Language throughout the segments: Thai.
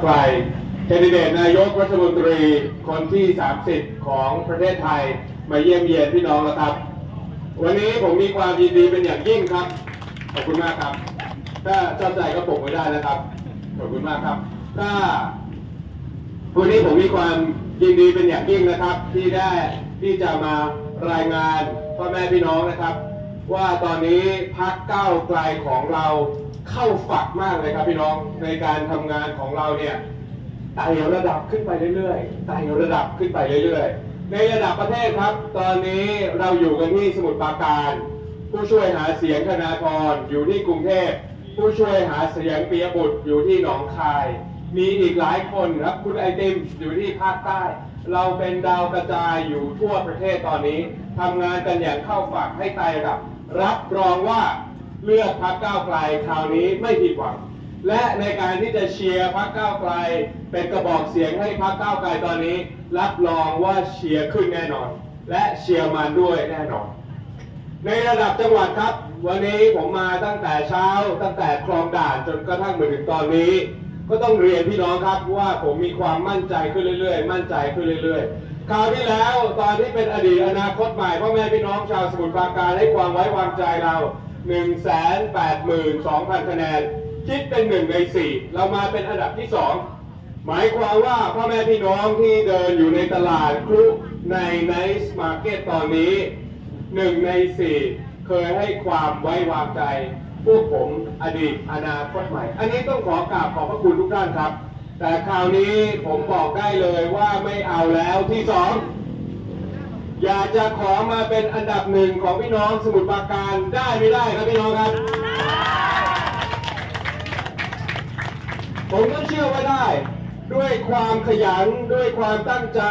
ใครแคนดิเดตนายกรัฐมนตรีคนที่ 30 ของประเทศไทยมาเยี่ยมเยียนพี่น้องแล้วครับ วันนี้ผมมีความยินดีเป็นอย่างยิ่งครับ ขอบคุณมากครับ ถ้าชอบใจก็ปลุกไว้ได้นะครับ ขอบคุณมากครับ ถ้าวันนี้ผมมีความยินดีเป็นอย่างยิ่งนะครับ ที่ได้ที่จะมารายงานพ่อแม่พี่น้องนะครับ ว่าตอนนี้พักก้าไกลของเรา เข้าฝักมากเลยครับพี่น้องในการทำงานของเราเนี่ยไต่ระดับขึ้นไปเรื่อยๆไต่ระดับขึ้นไปเรื่อยๆ ในระดับประเทศครับ ตอนนี้เราอยู่กันที่สมุทรปราการ ผู้ช่วยหาเสียงธนาธรอยู่ที่กรุงเทพผู้ช่วยหาเสียงปียบุตรอยู่ที่หนองคาย มีอีกหลายคนครับคุณไอติมอยู่ที่ภาคใต้ เราเป็นดาวกระจายอยู่ทั่วประเทศตอนนี้ทำงานกันอย่างเข้าฝักให้ไต่ระดับ รับรองว่า เลือกพักก้าวไกลคราวนี้ไม่ผิดหวัง และในการที่จะเชียร์พักก้าวไกล เป็นกระบอกเสียงให้พักก้าวไกลตอนนี้ รับรองว่าเชียร์ขึ้นแน่นอน และเชียร์มันด้วยแน่นอน ในระดับจังหวัดครับ วันนี้ผมมาตั้งแต่เช้า ตั้งแต่คลองด่านจนกระทั่งมาถึงตอนนี้ ก็ต้องเรียนพี่น้องครับว่าผมมีความมั่นใจขึ้นเรื่อยๆ มั่นใจขึ้นเรื่อยๆคราวที่แล้วตอนที่เป็นอดีตอนาคตใหม่พ่อแม่พี่น้องชาวสมุทรปราการให้ความไว้วางใจเรา 1 8 2 0 0 0 คะแนน คิดเป็นหนึ่งในสี่เรามาเป็นอันดับที่สองหมายความว่าพ่อแม่พี่น้องที่เดินอยู่ในตลาดครุในไนส์มาร์เก็ตตอนนี้หนึ่งในสี่เคยให้ความไว้วางใจ พวกผมอดีตอนาคตใหม่ อันนี้ต้องขอกราบขอบพระคุณทุกท่านครับ แต่คราวนี้ผมบอกได้เลยว่าไม่เอาแล้วที่ส อยากจะขอมาเป็นอันดับหนึ่งของพี่น้องสมุทรปราการได้ไม่ได้ครับพี่น้องครับ ผมก็เชื่อว่าได้ ด้วยความขยันด้วยความตั้งใจ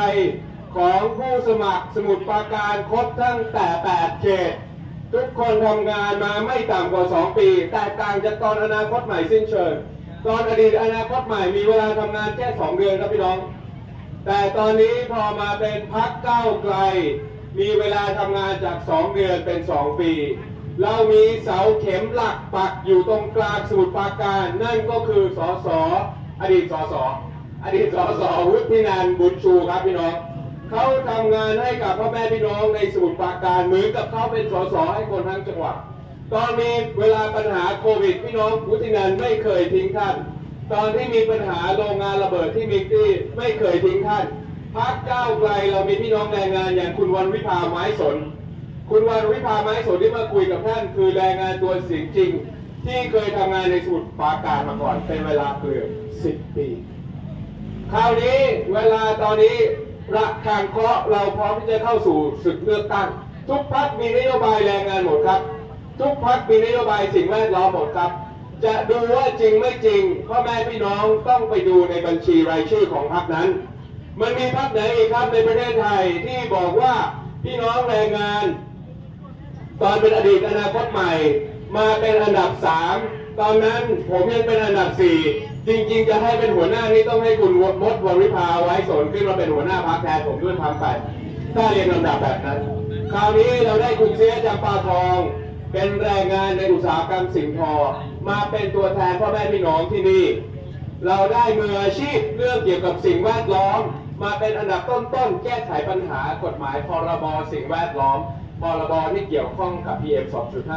ของผู้สมัครสมุดปราการครบทั้งแต่ 8 เขต ทุกคนทำงานมาไม่ต่ำกว่า 2 ปี แตกต่างจากตอนอนาคตใหม่สิ้นเชิง ตอนอดีตอนาคตใหม่มีเวลาทำงานแค่ 2 เดือนครับพี่น้อง แต่ตอนนี้พอมาเป็นพักเก้าไกล มีเวลาทำงานจาก 2 เดือนเป็น 2 ปี เรามีเสาเข็มหลักปักอยู่ตรงกลางสมุทรปาการ นั่นก็คือสสอดีตสสอดีตสสวุฒินันบุญชูครับพี่น้องเขาทำงานให้กับพ่อแม่พี่น้องในสมุทรปราการเหมือนกับเขาเป็นสสให้คนทั้งจังหวัดตอนมีเวลาปัญหาโควิด พี่น้องวุฒินันไม่เคยทิ้งท่าน ตอนที่มีปัญหาโรงงานระเบิดที่มิกซี่ไม่เคยทิ้งท่านพักเก้าไกลเรามีพี่น้องแรงงานอย่างคุณวันวิภาไม้สน คุณวันวิภาไม้สนที่มาคุยกับท่านคือแรงงานตัวจริงจริง ที่เคยทำงานในสมุทรปราการมาก่อนเป็นเวลาเกือบสิบปีคราวนี้เวลาตอนนี้ระคางเคาะเราพร้อมที่จะเข้าสู่ศึกเลือกตั้ง ทุกพักมีนโยบายแรงงานหมดครับ ทุกพักมีนโยบายสิ่งแวดล้อมหมดครับ จะดูว่าจริงไม่จริงพ่อแม่พี่น้องต้องไปดูในบัญชีรายชื่อของพักนั้น มันมีพักไหนอีกครับในประเทศไทยที่บอกว่าพี่น้องแรงงาน ตอนเป็นอดีตอนาคตใหม่ มาเป็นอันดับสามตอนนั้นผมยังเป็นอันดับสี่จริงๆ จะให้เป็นหัวหน้านี่ต้องให้คุณมดวริภาไว้สนขึ้นมาเป็นหัวหน้าพักแทนผมด้วยทำไปถ้าเรียนลำดับแบบนั้น คราวนี้เราได้คุณเสียจำปาทอง เป็นแรงงานในอุตสาหกรรมสิ่งทอ มาเป็นตัวแทนพ่อแม่พี่น้องที่นี่ เราได้มืออาชีพเรื่องเกี่ยวกับสิ่งแวดล้อม มาเป็นอันดับต้นๆ แก้ไขปัญหากฎหมายพรบสิ่งแวดล้อม พรบที่เกี่ยวข้องกับ PM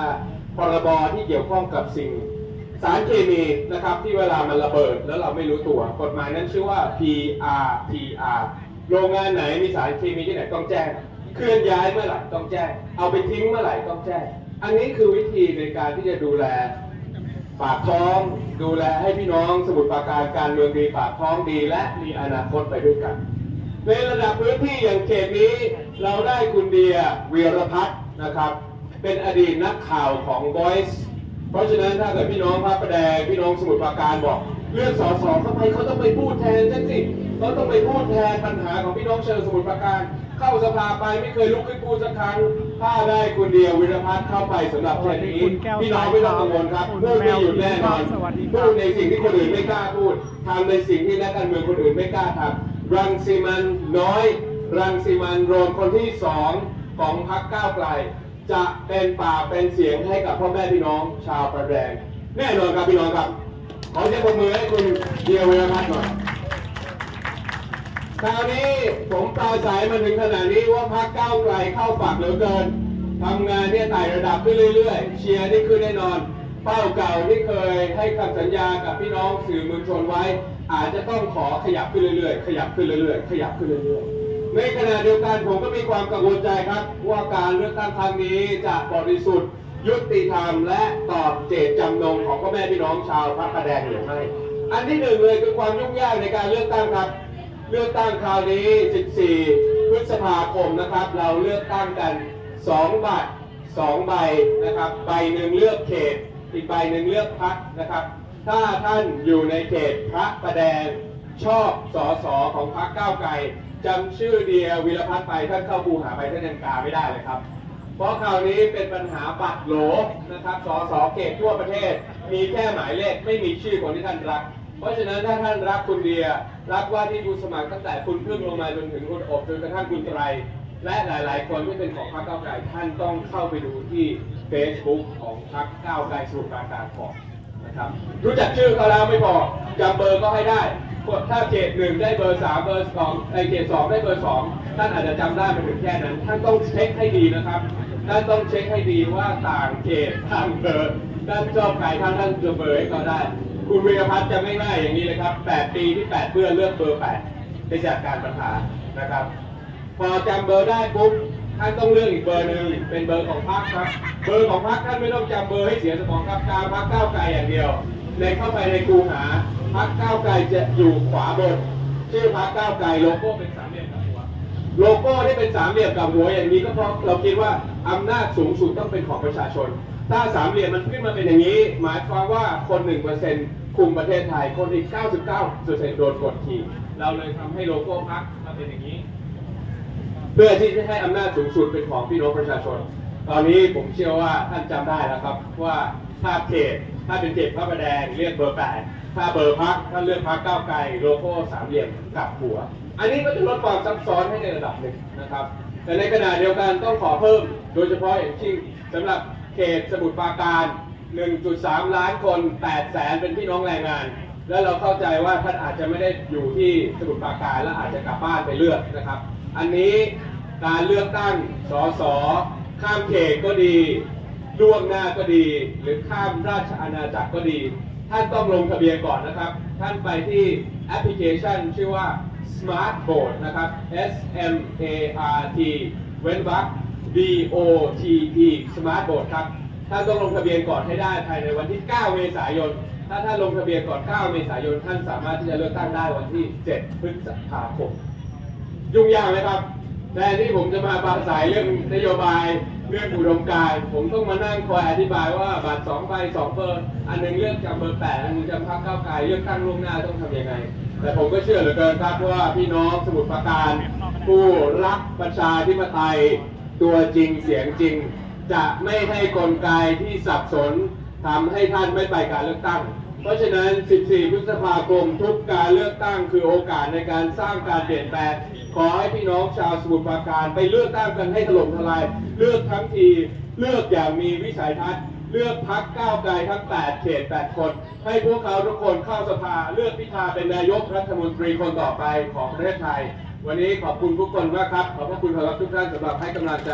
2.5 พรบที่เกี่ยวข้องกับสิ่งสารเคมีนะครับที่เวลามันระเบิดแล้วเราไม่รู้ตัวกฎหมายนั้นชื่อว่า PRTR โรงงานไหนมีสารเคมีที่ไหนต้องแจ้ง เคลื่อนย้ายเมื่อไหร่ต้องแจ้ง เอาไปทิ้งเมื่อไหร่ต้องแจ้ง อันนี้คือวิธีในการที่จะดูแลปากท้อง ดูแลให้พี่น้องสมุทรปราการการเมืองดีปากท้องดีและมีอนาคตไปด้วยกัน ในระดับพื้นที่อย่างเขตนี้ เราได้คุณเดียวีรพัฒน์นะครับ เป็นอดีตนักข่าวของ Voice เพราะฉะนั้นถ้าเกิดพี่น้องพระประแดงพี่น้องสมุทรปราการบอกเรื่องสอสเข้าไปเขาต้องไปพูดแทนฉันสิเขาต้องไปพูดแทนปัญหาของพี่น้องเชิงสมุทรปราการ เข้าสภาไปไม่เคยลุกขึ้นพูดสักครั้ง ถ้าได้คุณเดียววิรพัฒน์เข้าไปสำหรับเขตนี้คุณแก้วพี่น้องไม่ต้องกังวลครับคุณพูดไม่หยุดแน่นอนสวัสดีครับพูดในสิ่งที่คนอื่นไม่กล้าพูดทำในสิ่งที่นักการเมืองคนอื่นไม่กล้าทำรังสีมันน้อย รังสีมันโรมคนที่สองของพรรคก้าวไกล จะเป็นป่ากเป็นเสียงให้กับพ่อแม่พี่น้องชาวประแดงแน่นอนครับพี่น้องครับขอเสียงปรบมือให้คุณเดียวเวรพัฒน์หน่อย คราวนี้ผมปราศัยมาถึงขนาดนี้ว่าพักก้าวไกลเข้าฝักเหลือเกินทำงานเนี่ยไต่ระดับขึ้นเรื่อยๆ เชียร์นี่ขึ้นแน่นอน เป้าเก่าที่เคยให้คำสัญญากับพี่น้องสื่อมวลชนไว้ อาจจะต้องขอขยับขึ้นเรื่อยๆ ขยับขึ้นเรื่อยๆ ขยับขึ้นเรื่อยๆ ในขณะเดียวกันผมก็มีความกังวลใจครับ ว่าการเลือกตั้งครั้งนี้จะบริสุทธิ์ ยุติธรรมและตอบเจตจำนงของพ่อแม่พี่น้องชาวพระประแดงหรือไม่ อันที่หนึ่งเลยคือความยุ่งยากในการเลือกตั้งครับ เลือกตั้งคราวนี้ 14 พฤษภาคมนะครับ เราเลือกตั้งกัน 2 บัตร 2 ใบนะครับ ใบหนึ่งเลือกเขต อีกใบหนึ่งเลือกพักนะครับ ถ้าท่านอยู่ในเขตพระประแดงชอบสอสอของพรรคก้าวไกลจำชื่อเดียวิรพัฒน์ไปท่านเข้าคูหาไปท่านยังกาไม่ได้เลยครับ เพราะคราวนี้เป็นปัญหาบัตรโหลนะครับสสเขตทั่วประเทศ มีแค่หมายเลขไม่มีชื่อคนที่ท่านรัก เพราะฉะนั้นถ้าท่านรักคุณเดีย รักว่าที่ผู้สมัครตั้งแต่คุณพึ่งลงมาจนถึงคุณอบจนกระทั่งคุณไตรและหลาย ๆ คนที่เป็นของพรรคก้าวไกลท่านต้องเข้าไปดูที่ Facebook ของพรรคก้าวไกลสมุทรปราการก่อนนะครับ รู้จักชื่อเขาแล้วไม่พอจำเบอร์ก็ให้ได้ถ้าเขตหนึ่งได้เบอร์สามเบอร์สองไอเขตสองได้เบอร์สองท่านอาจจะจำได้ไปถึงแค่นั้น ท่านต้องเช็คให้ดีนะครับท่านต้องเช็คให้ดีว่าต่างเขตต่างเบอร์ท่านชอบใครท่านท่านจะเบอร์ให้เขาได้ คุณวีรพัฒน์จะไม่ง่ายอย่างนี้เลยครับ 8 ปีที่ 8 เพื่อเลือกเบอร์8ในจากการปัญหานะครับ พอจำเบอร์ได้ปุ๊บท่านต้องเลือกอีกเบอร์หนึ่งเป็นเบอร์ของพรรคครับ เบอร์ของพรรคท่านไม่ต้องจำเบอร์ให้เสียสมองครับการพรรคก้าวไกลอย่างเดียว ในเข้าไปในคูหาพรรคก้าวไกลจะอยู่ขวาบน ชื่อพรรคก้าวไกลโลโก้เป็นสามเหลี่ยมกับหัว โลโก้ที่เป็นสามเหลี่ยมกับหัวอย่างนี้ก็เพราะเราคิดว่าอำนาจสูงสุดต้องเป็นของประชาชน ถ้าสามเหลี่ยมมันขึ้นมาเป็นอย่างนี้ หมายความว่าคนหนึ่งเปอร์เซ็นต์คุมประเทศไทย คนอีก 99เปอร์เซ็นต์โดนกดขี่ เราเลยทำให้โลโก้พรรคมาเป็นอย่างนี้ เพื่อที่จะให้อำนาจสูงสุดเป็นของพี่น้องประชาชน ตอนนี้ผมเชื่อว่าท่านจำได้แล้วครับว่าถ้าเขตถ้าเป็นเขตพระประแดงเรียกเบอร์แปดถ้าเบอร์พักท่าเลือกพักก้าวไกลโลโก้สามเหลี่ยมกับหัว อันนี้ก็จะลดความซับซ้อนให้ในระดับหนึ่งนะครับ แต่ในขณะเดียวกันต้องขอเพิ่ม โดยเฉพาะอย่างยิ่งสำหรับ เขตสมุทรปราการ 1.3 ล้านคน 8 แสนเป็นพี่น้องแรงงาน แล้วเราเข้าใจว่าท่านอาจจะไม่ได้อยู่ที่สมุทรปราการและอาจจะกลับบ้านไปเลือกนะครับ อันนี้การเลือกตั้งสสข้ามเขตก็ดีล่วงหน้าก็ดี หรือข้ามราชอาณาจักรก็ดี ท่านต้องลงทะเบียนก่อนนะครับ ท่านไปที่แอปพลิเคชันชื่อว่า Smart Board นะครับ S M A R T เว้นวรรค B O T E Smart Board ครับ ท่านต้องลงทะเบียนก่อนให้ได้ภายในวันที่ 9 เมษายน ถ้าท่านลงทะเบียนก่อน 9 เมษายน ท่านสามารถที่จะเลือกตั้งได้วันที่ 7 พฤษภาคม ยุ่งยากไหมครับ แต่ที่ผมจะมาปราศัยเรื่องนโยบายเรื่องอุดมการผมต้องมานั่งคอยอธิบายว่าบัตรสองใบสองเบอร์อันหนึงเลือกจำเบอร์แปดอันหนึงจำพักเก้าวไกลเลือกตั้งล่วงหน้าต้องทำยังไง แต่ผมก็เชื่อเหลือเกินครับว่าพี่น้องสมุทรปราการ ผู้รักประชาธิปไตย ตัวจริงเสียงจริง จะไม่ให้กลไกที่สับสนทำให้ท่านไม่ไปการเลือกตั้ง เพราะฉะนั้น 14 พฤษภาคมทุกการเลือกตั้งคือโอกาสในการสร้างการเปลี่ยนแปลง ขอให้พี่น้องชาวสมุทรปราการไปเลือกตั้งกันให้ถล่มทลาย เลือกทั้งที เลือกอย่างมีวิสัยทัศน์ เลือกพักก้าวไกลทั้ง 8 เขต 8 คน ให้พวกเขาทุกคนเข้าสภา เลือกพิธาเป็นนายกรัฐมนตรีคนต่อไปของประเทศไทย วันนี้ขอบคุณทุกคนมากครับ ขอบพระคุณครับทุกท่านสำหรับให้กำลังใจ